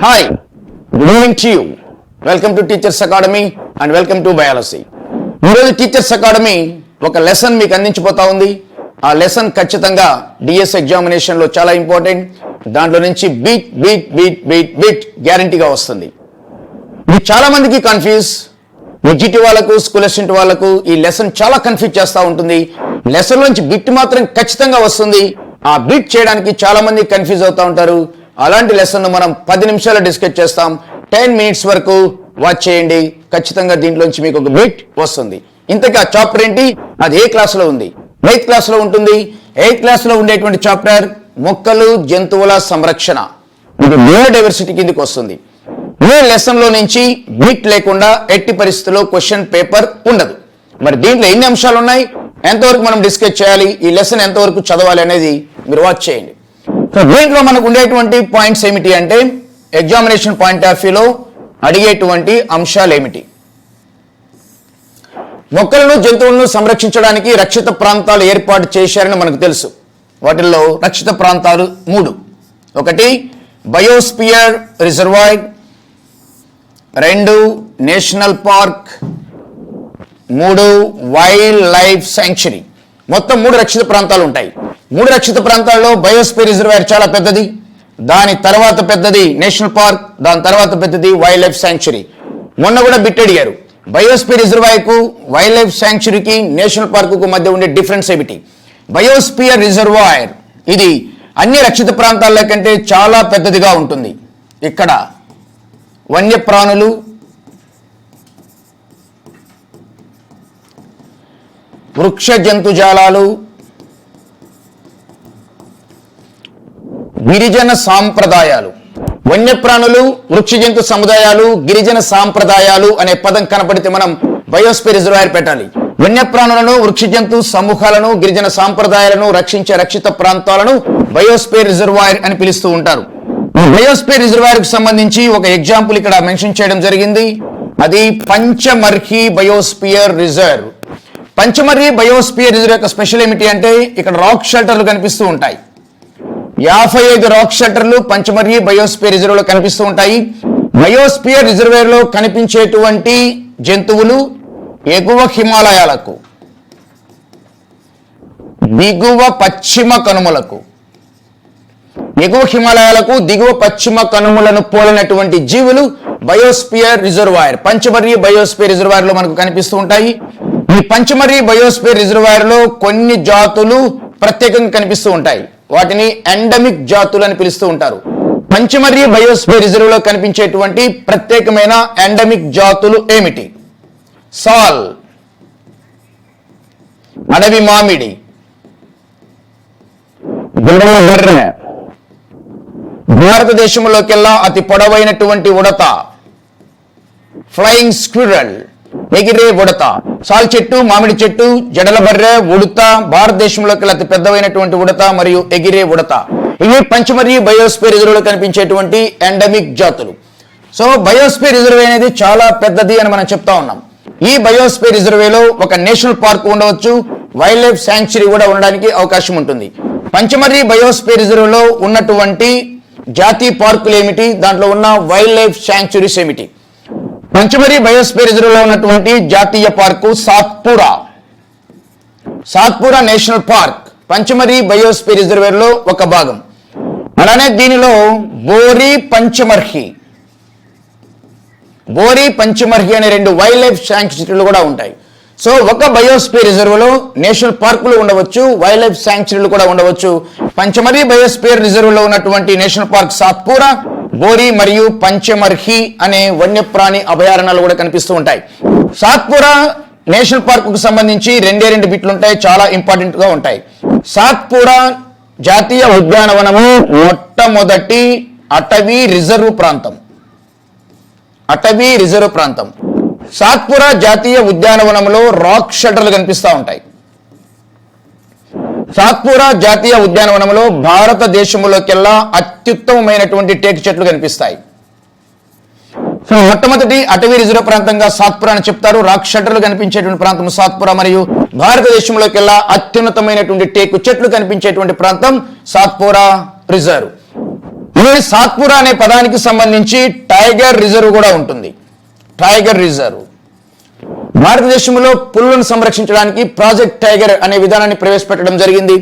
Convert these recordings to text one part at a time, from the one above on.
Hi good morning to you welcome to teachers academy and welcome to biology ఈరోజు teachers academy ఒక lesson మీకు అందించిపోతా ఉంది. ఆ లెసన్ ఖచ్చితంగా డిఎస్ ఎగ్జామినేషన్లో చాలా ఇంపార్టెంట్ దాంట్లో నుంచి bit bit bit bit bit గ్యారంటీగా వస్తుంది. మీకు చాలా మందికి కన్ఫ్యూజ్ ఎడ్జిటి వాళ్ళకు స్కూల్ అసిస్టెంట్ వాళ్ళకు ఈ లెసన్ చాలా కన్ఫ్యూజ్ చేస్తూ ఉంటుంది. లెసన్ నుంచి బిట్ మాత్రం ఖచ్చితంగా వస్తుంది. ఆ బిట్ చేయడానికి చాలా మంది కన్ఫ్యూజ్ అవుతా ఉంటారు. అలాంటి లెసన్ను మనం పది నిమిషాలు డిస్కస్ చేస్తాం. టెన్ మినిట్స్ వరకు వాచ్ చేయండి. ఖచ్చితంగా దీంట్లోంచి మీకు ఒక బిట్ వస్తుంది. ఇంతకీ ఆ చాప్టర్ ఏంటి? అది ఏ క్లాస్లో ఉంది? ఎయిత్ క్లాస్లో ఉంటుంది. ఎయిత్ క్లాస్లో ఉండేటువంటి చాప్టర్ మొక్కలు జంతువుల సంరక్షణ. ఇది బయోడైవర్సిటీ కిందకి వస్తుంది. ఈ లెసన్లో నుంచి బిట్ లేకుండా ఎట్టి పరిస్థితుల్లో క్వశ్చన్ పేపర్ ఉండదు. మరి దీంట్లో ఎన్ని అంశాలు ఉన్నాయి ఎంతవరకు మనం డిస్కస్ చేయాలి? ఈ లెసన్ ఎంతవరకు చదవాలి అనేది మీరు వాచ్ చేయండి. సో దీంట్లో మనకు ఉండేటువంటి పాయింట్స్ ఏమిటి అంటే ఎగ్జామినేషన్ పాయింట్ ఆఫ్ వ్యూలో అడిగేటువంటి అంశాలు ఏమిటి? మొక్కలను జంతువులను సంరక్షించడానికి రక్షిత ప్రాంతాలు ఏర్పాటు చేశారని మనకు తెలుసు. వాటిల్లో రక్షిత ప్రాంతాలు మూడు. ఒకటి బయోస్పియర్ రిజర్వాయర్ రెండు నేషనల్ పార్క్ మూడు వైల్డ్ లైఫ్ శాంక్చురీ మొత్తం మూడు రక్షిత ప్రాంతాలు ఉంటాయి. మూడు రక్షిత ప్రాంతాల్లో బయోస్పియర్ రిజర్వాయర్ చాలా పెద్దది. దాని తర్వాత పెద్దది నేషనల్ పార్క్ దాని తర్వాత పెద్దది వైల్డ్ లైఫ్ శాంక్చురీ. మొన్న కూడా బిట్ అడిగారు. బయోస్పియర్ రిజర్వాయర్కు వైల్డ్ లైఫ్ శాంక్చురీకి నేషనల్ పార్క్కు మధ్య ఉండే డిఫరెన్స్ ఏమిటి? బయోస్పియర్ రిజర్వాయర్ ఇది అన్ని రక్షిత ప్రాంతాల కంటే చాలా పెద్దదిగా ఉంటుంది. ఇక్కడ వన్యప్రాణులు వృక్ష జంతుజాలాలు గిరిజన సాంప్రదాయాలు వన్యప్రాణులు వృక్ష జంతు సముదాయాలు గిరిజన సాంప్రదాయాలు అనే పదం కనపడితే మనం బయోస్పియర్ రిజర్వాయర్ పెట్టాలి. వన్యప్రాణులను వృక్ష జంతు సమూహాలను గిరిజన సాంప్రదాయాలను రక్షించే రక్షిత ప్రాంతాలను బయోస్పే రిజర్వాయర్ అని పిలుస్తూ ఉంటారు. బయోస్పే రిజర్వాయర్కు సంబంధించి ఒక ఎగ్జాంపుల్ ఇక్కడ మెన్షన్ చేయడం జరిగింది. అది Pachmarhi biosphere reserve. Pachmarhi biosphere reserve యొక్క స్పెషల్ ఏమిటి అంటే ఇక్కడ రాక్ షెల్టర్లు కనిపిస్తూ ఉంటాయి. యాభై ఐదు రాక్ షట్టర్లు పంచమర్రి బయోస్పియర్ రిజర్వ్లో కనిపిస్తూ ఉంటాయి. బయోస్పియర్ రిజర్వేర్లో కనిపించేటువంటి జంతువులు ఎగువ హిమాలయాలకు దిగువ పశ్చిమ కనుమలకు ఎగువ హిమాలయాలకు దిగువ పశ్చిమ కనుమలను పోలినటువంటి జీవులు బయోస్పియర్ రిజర్వాయర్ పంచమర్రి బయోస్పియర్ రిజర్వాయర్లో మనకు కనిపిస్తూ ఉంటాయి. ఈ పంచమర్రి బయోస్పియర్ రిజర్వాయర్లో కొన్ని జాతులు ప్రత్యేకంగా కనిపిస్తూ ఉంటాయి. వాటిని ఎండమిక్ జాతులు అని పిలుస్తూ ఉంటారు. పంచమర్రి బయోస్పియర్ రిజర్వ్లో కనిపించేటువంటి ప్రత్యేకమైన ఎండమిక్ జాతులు ఏమిటి? సాల్ అడవి మామిడి భారతదేశంలోకెల్లా అతి పొడవైనటువంటి ఉడత ఫ్లయింగ్ స్క్విరల్ ఎగిరే ఉడత సాల్ చెట్టు మామిడి చెట్టు జడల బర్రె ఉడత భారతదేశంలోకి అతి పెద్దవైనటువంటి ఉడత మరియు ఎగిరే ఉడత ఇవి పంచమరి బయోస్పియర్ రిజర్వ్లో కనిపించేటువంటి ఎండమిక్ జాతులు. సో బయోస్పియర్ రిజర్వ్ అనేది చాలా పెద్దది అని మనం చెప్తా ఉన్నాం. ఈ బయోస్పియర్ రిజర్వేలో ఒక నేషనల్ పార్క్ ఉండవచ్చు వైల్డ్ లైఫ్ శాంక్చురీ కూడా ఉండడానికి అవకాశం ఉంటుంది. పంచమర్రి బయోస్పియర్ రిజర్వ్లో ఉన్నటువంటి జాతీయ పార్కులు ఏమిటి? దాంట్లో ఉన్న వైల్డ్ లైఫ్ శాంక్చురీస్ ఏమిటి? పంచమరి బయోస్పియర్ రిజర్వ్లో ఉన్నటువంటి జాతీయ park Satpura. Satpura national park Pachmarhi biosphere రిజర్వేర్లో ఒక భాగం. అలానే దీనిలో బోరి పంచమర్హి. బోరి పంచమర్హి అనే రెండు వైల్డ్ లైఫ్ శాంక్చురీలు కూడా ఉంటాయి. సో ఒక బయోస్పియర్ రిజర్వ్లో నేషనల్ పార్కులు ఉండవచ్చు వైల్డ్ లైఫ్ శాంక్చురీలు కూడా ఉండవచ్చు. పంచమరి బయోస్పియర్ రిజర్వ్లో ఉన్నటువంటి నేషనల్ పార్క్ సాత్పురా బోరి మరియు పంచమర్హి అనే వన్యప్రాణి అభయారణ్యాలు కూడా కనిపిస్తూ ఉంటాయి. సాత్పురా నేషనల్ పార్క్కు సంబంధించి రెండే రెండు బిట్లు ఉంటాయి చాలా ఇంపార్టెంట్గా ఉంటాయి. సాత్పురా జాతీయ ఉద్యానవనము మొట్టమొదటి అటవీ రిజర్వ్ ప్రాంతం. అటవీ రిజర్వ్ ప్రాంతం. సాత్పురా జాతీయ ఉద్యానవనంలో రాక్ షటర్లు కనిపిస్తూ ఉంటాయి. సాత్పురా జాతీయ ఉద్యానవనంలో భారతదేశంలోకెల్లా అత్యుత్తమమైనటువంటి టేకు చెట్లు కనిపిస్తాయి. సో మొట్టమొదటి అటవీ రిజర్వ్ ప్రాంతంగా సాత్పురా అని చెప్తారు. రాక్ షెల్టర్లు కనిపించేటువంటి ప్రాంతం సాత్పురా మరియు భారతదేశంలోకెల్లా అత్యున్నతమైనటువంటి టేకు చెట్లు కనిపించేటువంటి ప్రాంతం సాత్పురా రిజర్వ్. ఈ సాత్పురా అనే పదానికి సంబంధించి టైగర్ రిజర్వ్ కూడా ఉంటుంది. Tiger reserve. భారతదేశంలో పుల్లను సంరక్షించడానికి ప్రాజెక్ట్ టైగర్ అనే విధానాన్ని ప్రవేశపెట్టడం జరిగింది.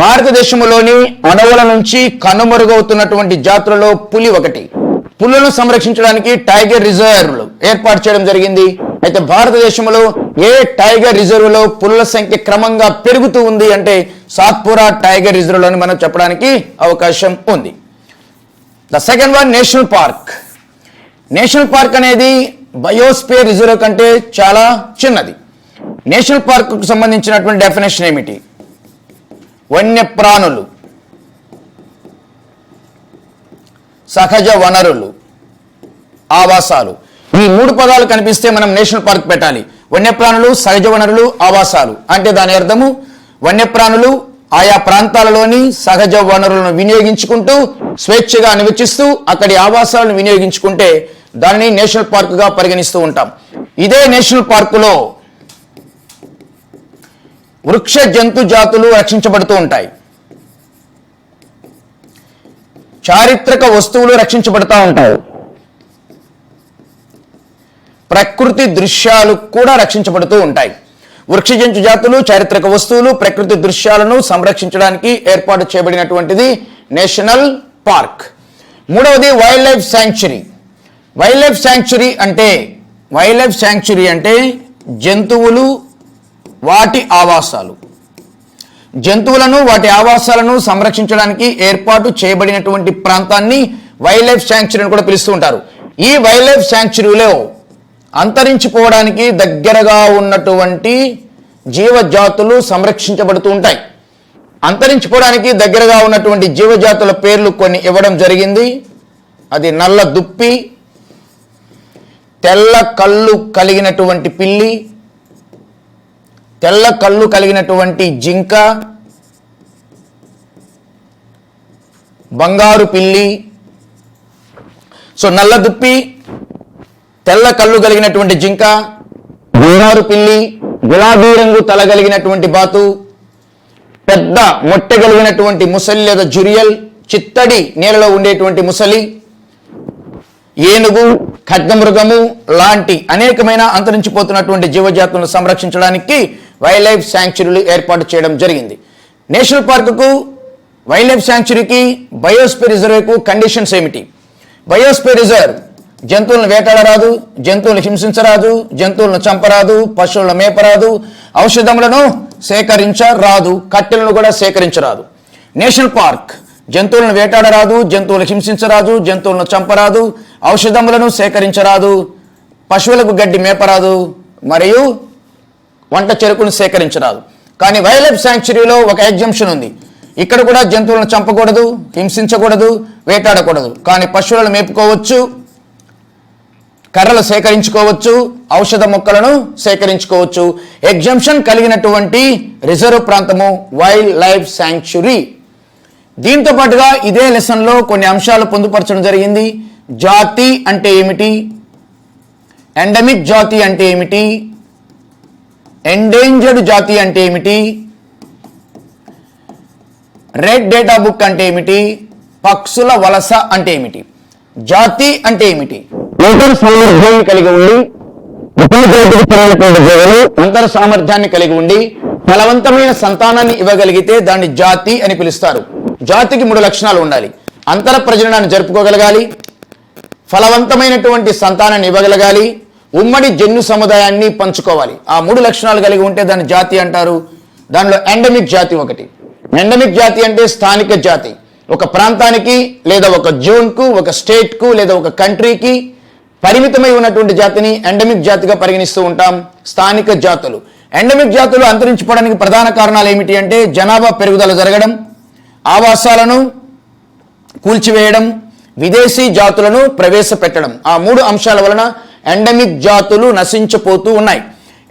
భారతదేశంలోని అడవుల నుంచి కనుమరుగవుతున్నటువంటి జాతులలో పులి ఒకటి. పులులను సంరక్షించడానికి టైగర్ రిజర్వ్లు ఏర్పాటు చేయడం జరిగింది. అయితే భారతదేశంలో ఏ టైగర్ రిజర్వ్లో పుల్ల పులుల సంఖ్య క్రమంగా పెరుగుతూ ఉంది అంటే సాత్పురా టైగర్ రిజర్వ్లో అని మనం చెప్పడానికి అవకాశం ఉంది. The second one national park. National park అనేది బయోస్పియర్ రిజర్వ్ కంటే చాలా చిన్నది. నేషనల్ పార్కుకు సంబంధించినటువంటి డెఫినేషన్ ఏమిటి? వన్యప్రాణులు. సహజ వనరులు. ఆవాసాలు. ఈ మూడు పదాలు కనిపిస్తే మనం నేషనల్ పార్క్ పెట్టాలి. వన్యప్రాణులు సహజ వనరులు ఆవాసాలు. అంటే దాని అర్థము వన్యప్రాణులు ఆయా ప్రాంతాలలోని సహజ వనరులను వినియోగించుకుంటూ స్వేచ్ఛగా నివసిస్తూ అక్కడి ఆవాసాలను వినియోగించుకుంటే దానిని నేషనల్ పార్కుగా పరిగణిస్తూ ఉంటాం. ఇదే నేషనల్ పార్కులో వృక్ష జంతు జాతులు రక్షించబడుతూ ఉంటాయి. చారిత్రక వస్తువులు రక్షించబడుతూ ఉంటాయి. ప్రకృతి దృశ్యాలు కూడా రక్షించబడుతూ ఉంటాయి. వృక్ష జంతు జాతులు చారిత్రక వస్తువులు ప్రకృతి దృశ్యాలను సంరక్షించడానికి ఏర్పాటు చేయబడినటువంటిది నేషనల్ పార్క్. మూడవది wild life sanctuary. Wild life sanctuary అంటే వైల్డ్ లైఫ్ శాంక్చురీ అంటే జంతువులు వాటి ఆవాసాలు. జంతువులను వాటి ఆవాసాలను సంరక్షించడానికి ఏర్పాటు చేయబడినటువంటి ప్రాంతాన్ని వైల్డ్ లైఫ్ శాంక్చురీ అని కూడా పిలుస్తూ ఉంటారు. ఈ వైల్డ్ లైఫ్ శాంక్చురీలో అంతరించిపోవడానికి దగ్గరగా ఉన్నటువంటి జీవజాతులు సంరక్షించబడుతూ ఉంటాయి. అంతరించిపోవడానికి దగ్గరగా ఉన్నటువంటి జీవజాతుల పేర్లు కొన్ని ఇవ్వడం జరిగింది. అది నల్ల దుప్పి తెల్ల కళ్ళు కలిగినటువంటి పిల్లి తెల్ల కళ్ళు కలిగినటువంటి జింక బంగారు పిల్లి. సో నల్ల దుప్పి తెల్ల కళ్ళు కలిగినటువంటి జింక బంగారు పిల్లి గులాబీ రంగు తల కలిగినటువంటి బాతు పెద్ద మొట్టె కలిగినటువంటి ముసలి లేదా జురియల్ చిత్తడి నేలలో ఉండేటువంటి ముసలి ఏనుగు ఖడ్గమృగము లాంటి అనేకమైన అంతరించిపోతున్నటువంటి జీవజాతులను సంరక్షించడానికి వైల్డ్ లైఫ్ శాంక్చురీలు ఏర్పాటు చేయడం జరిగింది. నేషనల్ పార్కుకు వైల్డ్ లైఫ్ శాంక్చురీకి బయోస్పే రిజర్వ్కు కండిషన్స్ ఏమిటి? బయోస్పే రిజర్వ్ జంతువులను వేటాడరాదు జంతువులను హింసించరాదు జంతువులను చంపరాదు పశువులను మేపరాదు ఔషధములను సేకరించరాదు కట్టెలను కూడా సేకరించరాదు. నేషనల్ పార్క్ జంతువులను వేటాడరాదు జంతువులను హింసించరాదు జంతువులను చంపరాదు ఔషధములను సేకరించరాదు పశువులకు గడ్డి మేపరాదు మరియు వంట చెరుకును సేకరించరాదు. కానీ వైల్డ్ లైఫ్ శాంక్చురీలో ఒక ఎగ్జంప్షన్ ఉంది. ఇక్కడ కూడా జంతువులను చంపకూడదు హింసించకూడదు వేటాడకూడదు. కానీ పశువులను మేపుకోవచ్చు కర్రలు సేకరించుకోవచ్చు ఔషధ మొక్కలను సేకరించుకోవచ్చు. ఎగ్జంప్షన్ కలిగినటువంటి రిజర్వ్ ప్రాంతము వైల్డ్ లైఫ్ శాంక్చురీ. దీంతో పాటుగా ఇదే లెసన్లో కొన్ని అంశాలు పొందుపరచడం జరిగింది. జాతి అంటే ఏమిటి? ఎండమిక్ జాతి అంటే ఏమిటి? ఎండేంజర్డ్ జాతి అంటే ఏమిటి? రెడ్ డేటా బుక్ అంటే ఏమిటి? పక్షుల వలస అంటే ఏమిటి? జాతి అంటే ఏమిటి? అంతర్ సామర్థ్యాన్ని కలిగి ఉండి ఉపజాతికి అంతర్ సామర్థ్యాన్ని కలిగి ఉండి ఫలవంతమైన సంతానాన్ని ఇవ్వగలిగితే దాన్ని జాతి అని పిలుస్తారు. జాతికి మూడు లక్షణాలు ఉండాలి. అంతర ప్రజలను జరుపుకోగలగాలి. ఫలవంతమైనటువంటి సంతానాన్ని ఇవ్వగలగాలి. ఉమ్మడి జన్యు సముదాయాన్ని పంచుకోవాలి. ఆ మూడు లక్షణాలు కలిగి ఉంటే దాన్ని జాతి అంటారు. దానిలో ఎండమిక్ జాతి ఒకటి. ఎండమిక్ జాతి అంటే స్థానిక జాతి. ఒక ప్రాంతానికి లేదా ఒక జోన్కు ఒక స్టేట్కు లేదా ఒక కంట్రీకి పరిమితమై ఉన్నటువంటి జాతిని ఎండమిక్ జాతిగా పరిగణిస్తూ ఉంటాం. స్థానిక జాతులు. ఎండమిక్ జాతులు అంతరించిపోవడానికి ప్రధాన కారణాలు ఏమిటి అంటే జనాభా పెరుగుదల జరగడం ఆవాసాలను కూల్చివేయడం విదేశీ జాతులను ప్రవేశపెట్టడం. ఆ మూడు అంశాల వలన ఎండమిక్ జాతులు నశించిపోతూ ఉన్నాయి.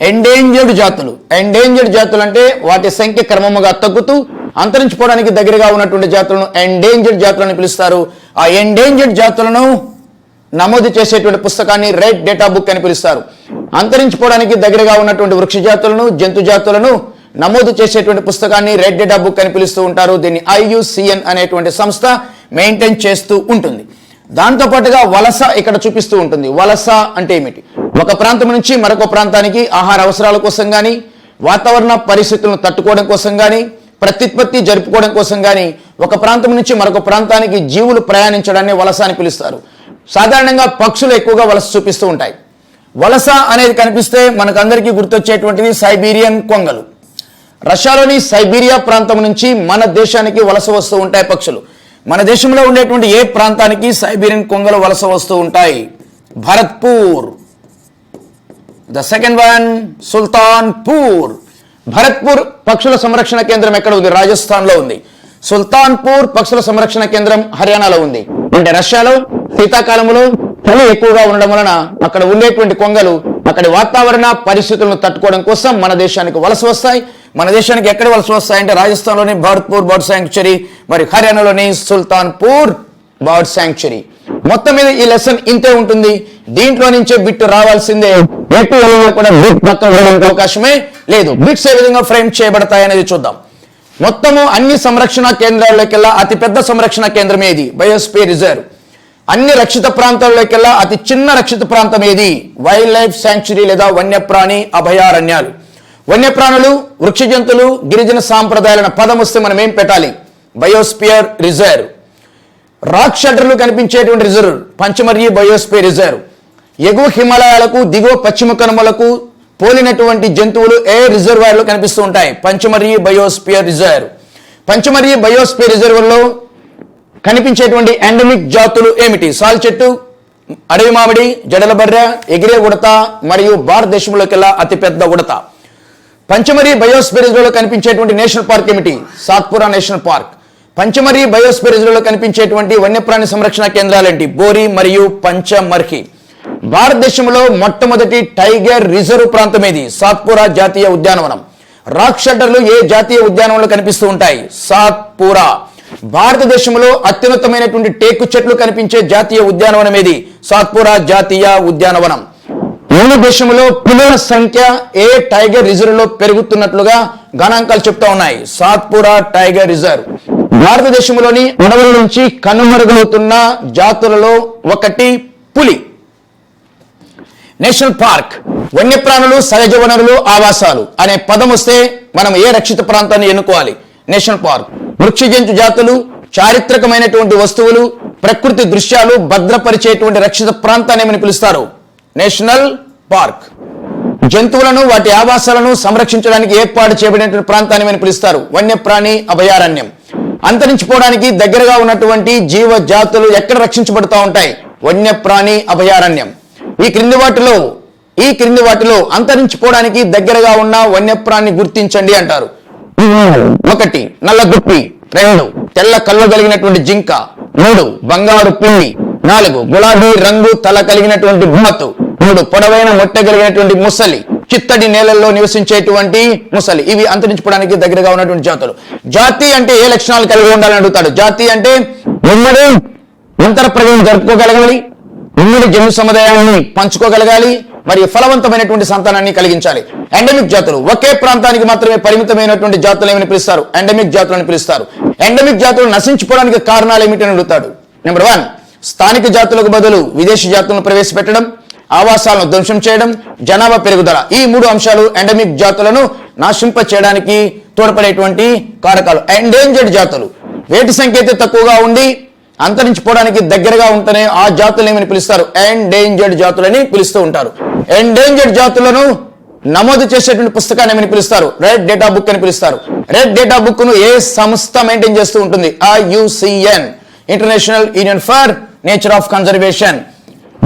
ఎండేంజర్డ్ జాతులు. ఎండేంజర్డ్ జాతులు అంటే వాటి సంఖ్య క్రమముగా తగ్గుతూ అంతరించిపోవడానికి దగ్గరగా ఉన్నటువంటి జాతులను ఎండేంజర్డ్ అని పిలుస్తారు. ఆ ఎండేంజర్డ్ జాతులను నమోదు చేసేటువంటి పుస్తకాన్ని రెడ్ డేటా బుక్ అని పిలుస్తారు. అంతరించిపోవడానికి దగ్గరగా ఉన్నటువంటి వృక్ష జాతులను జంతు జాతులను నమోదు చేసేటువంటి పుస్తకాన్ని రెడ్ డేటా బుక్ అని పిలుస్తూ ఉంటారు. దీన్ని ఐయుసిఎన్ అనేటువంటి సంస్థ మెయింటైన్ చేస్తూ ఉంటుంది. దాంతోపాటుగా వలస ఇక్కడ చూపిస్తూ ఉంటుంది. వలస అంటే ఏమిటి? ఒక ప్రాంతం నుంచి మరొక ప్రాంతానికి ఆహార అవసరాల కోసం కానీ వాతావరణ పరిస్థితులను తట్టుకోవడం కోసం కానీ ప్రత్యుత్పత్తి జరుపుకోవడం కోసం కానీ ఒక ప్రాంతం నుంచి మరొక ప్రాంతానికి జీవులు ప్రయాణించడాన్ని వలస అని పిలుస్తారు. సాధారణంగా పక్షులు ఎక్కువగా వలస చూపిస్తూ ఉంటాయి. వలస అనేది కనిపిస్తే మనకందరికీ గుర్తొచ్చేటువంటిది సైబీరియన్ కొంగలు. రష్యాలోని సైబీరియా ప్రాంతం నుంచి మన దేశానికి వలస వస్తూ ఉంటాయి పక్షులు. మన దేశంలో ఉండేటువంటి ఏ ప్రాంతానికి సైబీరియన్ కొంగలు వలస వస్తూ ఉంటాయి? Bharatpur. The second one Sultanpur. Bharatpur పక్షుల సంరక్షణ కేంద్రం ఎక్కడ ఉంది? రాజస్థాన్లో ఉంది. సుల్తాన్పూర్ పక్షుల సంరక్షణ కేంద్రం హర్యానాలో ఉంది. అంటే రష్యాలో శీతాకాలంలో చలి ఎక్కువగా ఉండడం వలన అక్కడ ఉండేటువంటి కొంగలు అక్కడి వాతావరణ పరిస్థితులను తట్టుకోవడం కోసం మన దేశానికి వలస వస్తాయి. మన దేశానికి ఎక్కడ వలస వస్తాయంటే రాజస్థాన్లోని భారత్పూర్ బర్డ్ శాంక్చురీ మరి హర్యానాలోని సుల్తాన్పూర్ బర్డ్ శాంక్చురీ మొత్తం మీద ఈ లెసన్ ఇంతే ఉంటుంది. దీంట్లో నుంచే బిట్ రావాల్సిందే. ఎటు కూడా బిట్ పక్కన అవకాశమే లేదు. బిట్స్ ఏ విధంగా ఫ్రేమ్ చేయబడతాయి అనేది చూద్దాం. మొత్తము అన్ని సంరక్షణ కేంద్రాల్లోకెల్లా అతిపెద్ద సంరక్షణ కేంద్రం ఏది బయోస్పీ రిజర్వ్. అన్ని రక్షిత ప్రాంతాల్లోకెల్లా అతి చిన్న రక్షిత ప్రాంతం ఏది? వైల్డ్ లైఫ్ శాంక్చురీ లేదా వన్యప్రాణి అభయారణ్యాలు. వన్యప్రాణులు వృక్ష జంతువులు గిరిజన సాంప్రదాయాలను పదం వస్తే మనం ఏం పెట్టాలి? బయోస్పియర్ రిజర్వ్ రాక్ షెల్టర్లు కనిపించేటువంటి రిజర్వ్ పంచమర్రి బయోస్పియర్ రిజర్వ్ ఎగువ హిమాలయాలకు దిగువ పశ్చిమ కనుమలకు పోలినటువంటి జంతువులు ఏ రిజర్వాయర్లు కనిపిస్తూ ఉంటాయి? Pachmarhi biosphere reserve Pachmarhi biosphere రిజర్వ్లో కనిపించేటువంటి ఎండమిక్ జాతులు ఏమిటి? సాల్ చెట్టు అడవి మామిడి జడల బర్రె ఎగిరే ఉడత మరియు భారతదేశంలోకెల్లా అతిపెద్ద ఉడత. పంచమరి బయోస్ఫియర్ కనిపించేటువంటి నేషనల్ పార్క్ ఏమిటి? Satpura national park. Pachmarhi biosphere కనిపించేటువంటి వన్యప్రాణి సంరక్షణ కేంద్రాలేంటి? బోరి మరియు పంచమర్హి. భారతదేశంలో మొట్టమొదటి టైగర్ రిజర్వ్ ప్రాంతం ఏది? సాత్పురా జాతీయ ఉద్యానవనం. రాక్ షెల్టర్లు ఏ జాతీయ ఉద్యానవనంలో కనిపిస్తూ ఉంటాయి? సాత్పురా. భారతదేశంలో అత్యున్నతమైనటువంటి టేకు చెట్లు కనిపించే జాతీయ ఉద్యానవనం ఏది? సాత్పురా జాతీయ ఉద్యానవనం. మన దేశంలో పిల్లల సంఖ్య ఏ టైగర్ రిజర్వ్లో పెరుగుతున్నట్లుగా గణాంకాలు చెప్తా ఉన్నాయి. Satpura tiger reserve. భారతదేశంలోని అడవుల నుంచి కనుమరుగవుతున్న జాతులలో ఒకటి పులి. National park. వన్యప్రాణులు సహజ వనరులు ఆవాసాలు అనే పదం వస్తే మనం ఏ రక్షిత ప్రాంతాన్ని ఎన్నుకోవాలి? National park. వృక్ష జంతు జాతులు చారిత్రకమైనటువంటి వస్తువులు ప్రకృతి దృశ్యాలు భద్రపరిచేటువంటి రక్షిత ప్రాంతాన్ని ఏమని పిలుస్తారు? National park. జంతువులను వాటి ఆవాసాలను సంరక్షించడానికి ఏర్పాటు చేయబడినటువంటి ప్రాంతాన్ని ఏమని పిలుస్తారు? వన్యప్రాణి అభయారణ్యం. అంతరించిపోవడానికి దగ్గరగా ఉన్నటువంటి జీవ జాతులు ఎక్కడ రక్షించబడుతూ ఉంటాయి? వన్యప్రాణి అభయారణ్యం. ఈ క్రింది వాటిలో ఈ క్రింది వాటిలో అంతరించిపోవడానికి దగ్గరగా ఉన్న వన్యప్రాణి గుర్తించండి అంటారు. ఒకటి నల్ల దుప్పి రెండు తెల్ల కళ్ళు కలిగినటువంటి జింక. మూడు బంగారు పిల్లి నాలుగు గులాబీ రంగు తల కలిగినటువంటి బొమ్మతు మూడు పొడవైన మొట్టె కలిగినటువంటి ముసలి. చిత్తడి నేలల్లో నివసించేటువంటి ముసలి. ఇవి అంతరించుకోవడానికి దగ్గరగా ఉన్నటువంటి జాతులు. జాతి అంటే ఏ లక్షణాలు కలిగి ఉండాలని అడుగుతాడు? జాతి అంటే ఉమ్మడి అంతర ప్రజలను జరుపుకోగలగాలి. ఉమ్మడి జన్మ సముదాయాన్ని పంచుకోగలగాలి. మరియు ఫలవంతమైనటువంటి సంతానాన్ని కలిగించాలి. ఎండమిక్ జాతులు. ఒకే ప్రాంతానికి మాత్రమే పరిమితమైనటువంటి జాతులు ఏమని పిలుస్తారు? ఎండమిక్ అని పిలుస్తారు. ఎండమిక్ జాతులు నశించుకోవడానికి కారణాలు ఏమిటని అడుగుతాడు. నెంబర్ వన్ స్థానిక జాతులకు బదులు విదేశీ జాతులను ప్రవేశపెట్టడం ఆవాసాలను ధ్వంసం చేయడం జనాభా పెరుగుదల. ఈ మూడు అంశాలు ఎండమిక్ జాతులను నాశింప చేయడానికి తోడ్పడేటువంటి కారకాలు. ఎండేంజర్డ్ జాతులు. వేటి సంఖ్య అయితే తక్కువగా ఉండి అంతరించిపోవడానికి దగ్గరగా ఉంటేనే ఆ జాతులు ఏమని పిలుస్తారు? ఎండేంజర్డ్ జాతులని పిలుస్తూ ఉంటారు. ఎండేంజర్డ్ జాతులను నమోదు చేసేటువంటి పుస్తకాన్ని ఏమని పిలుస్తారు? రెడ్ డేటా బుక్ అని పిలుస్తారు. రెడ్ డేటా బుక్ను ఏ సంస్థ మెయింటైన్ చేస్తూ ఉంటుంది? IUCN international union for nature of conservation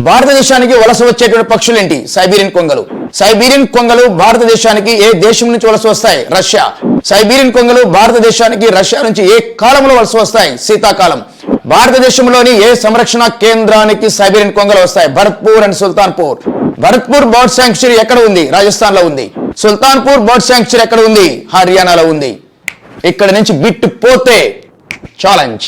భారతదేశానికి వలస వచ్చేటువంటి పక్షులు ఏంటి? సైబీరియన్ కొంగలు. సైబీరియన్ కొంగలు భారతదేశానికి ఏ దేశం నుంచి వలస వస్తాయి? రష్యా సైబీరియన్ కొంగలు భారతదేశానికి రష్యా నుంచి ఏ కాలంలో వలస వస్తాయి? శీతాకాలం. భారతదేశంలోని ఏ సంరక్షణ కేంద్రానికి సైబీరియన్ కొంగలు వస్తాయి? Bharatpur and Sultanpur Bharatpur bird sanctuary ఎక్కడ ఉంది? రాజస్థాన్లో ఉంది. సుల్తాన్పూర్ బర్డ్ శాంక్చురీ ఎక్కడ ఉంది? హర్యానాలో ఉంది. ఇక్కడ నుంచి బిట్ పోతే ఛాలెంజ్